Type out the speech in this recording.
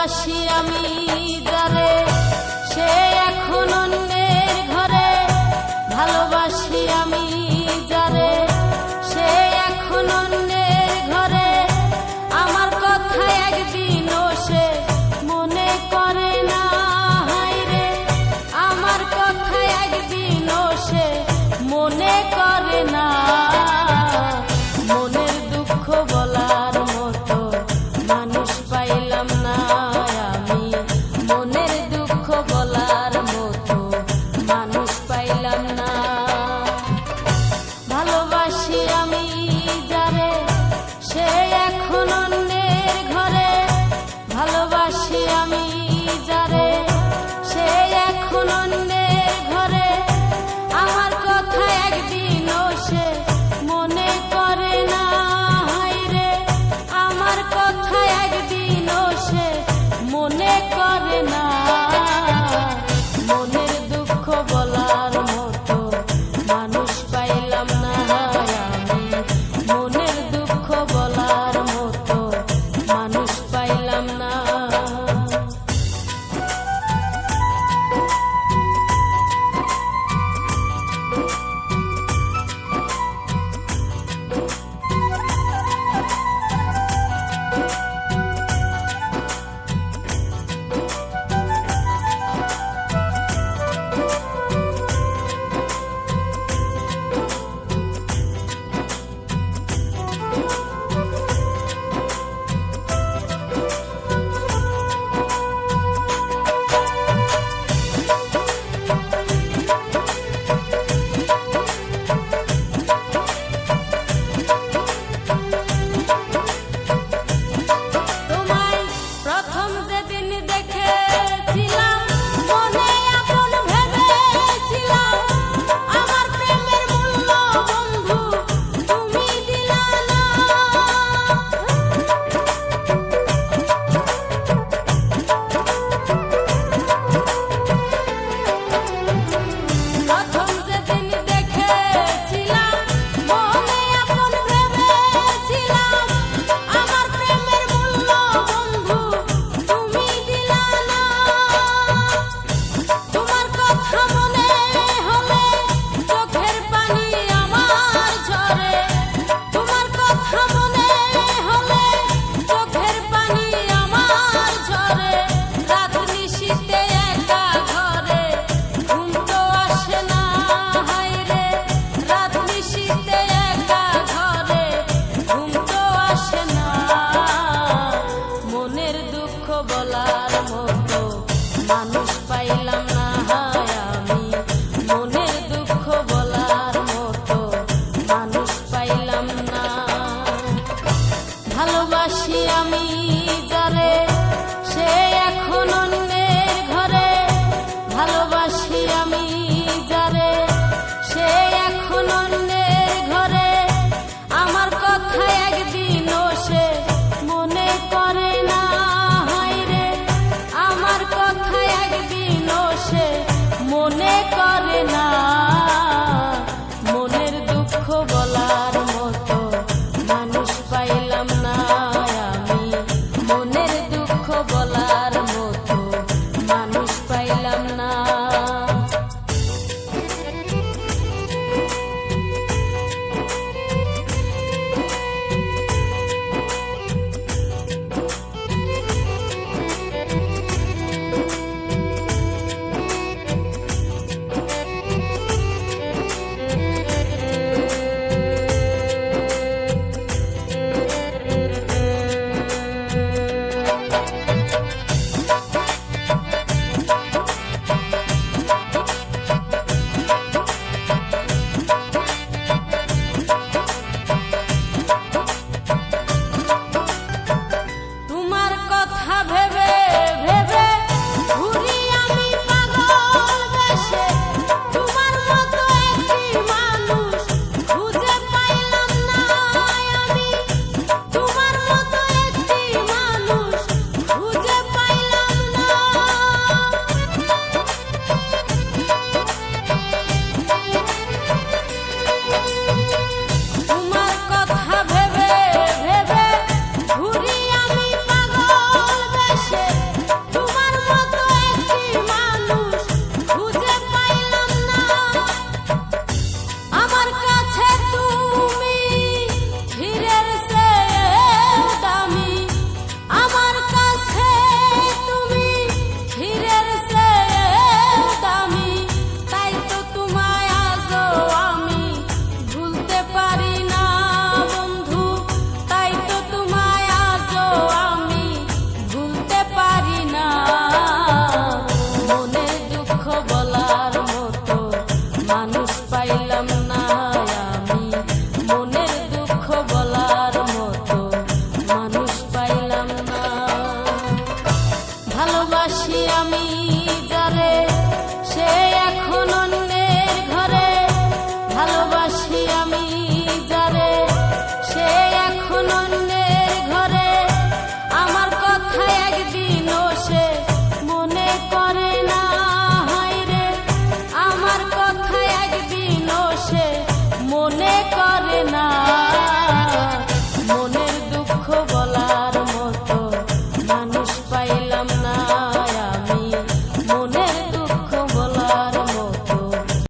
দাসী আমি যারে, সে এখন অন্যের ঘরে। ভালোবাসি আমি যারে, সে এখন অন্যের ঘরে। আমার কথা একদিন সে মনে করে না রে। আমার কথা একদিন সে মনে করে ভালোবাসি আমি